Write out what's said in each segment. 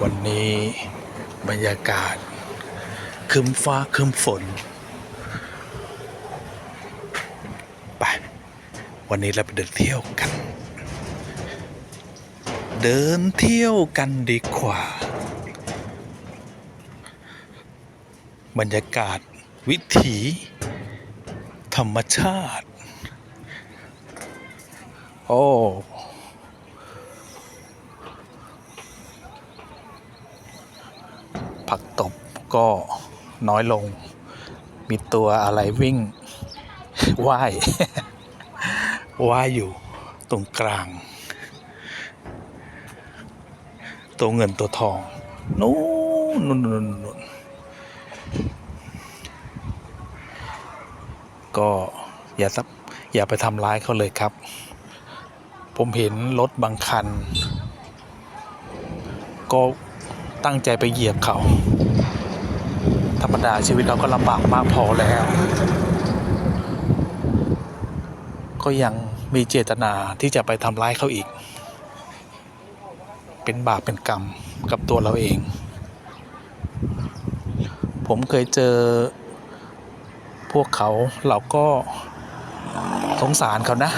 วันนี้บรรยากาศครึมฟ้าครึมฝน ไป วันนี้เราไปเดินเที่ยวกัน เดินเที่ยวกันดีกว่า บรรยากาศวิถีธรรมชาติ โอ้ ผักตบก็น้อยลง มีตัวอะไรวิ่งว่ายว่ายอยู่ตรงกลาง ตัวเงินตัวทองนู้นนู่นนู่นนู่นก็อย่าทับอย่าไปทำร้ายเขาเลยครับ ผมเห็นรถบางคัน ก็ ตั้งใจไปเหยียบเขา ธรรมดาชีวิตเราก็ลำบากมากพอแล้ว ก็ยังมีเจตนาที่จะไปทำร้ายเขาอีก เป็นบาปเป็นกรรมกับตัวเราเอง ผมเคยเจอ พวกเขาเราก็สงสารเขานะ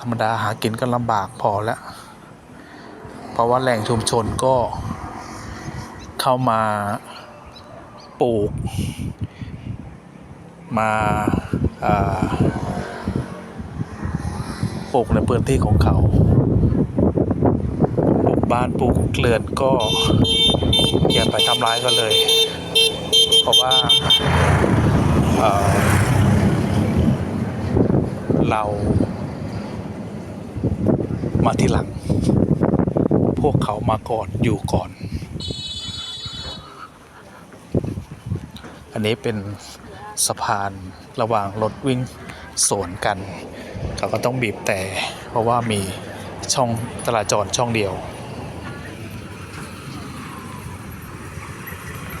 ธรรมดาหากินก็ลำบากพอแล้ว เพราะว่าแหล่งชุมชนก็เข้ามาปลูกมาาปลูกในพื้นที่ของเขาปลูกบ้านปลูกเกลือนก็อย่าไปทำร้ายกันเลย เพราะว่าเอ่อเรามาที่หลัง พวกเขามาก่อนอยู่ก่อน อันนี้เป็นสะพานระหว่างรถวิ่งสวนกัน เขาก็ต้องบีบแต่เพราะว่ามีช่องจราจรช่องเดียว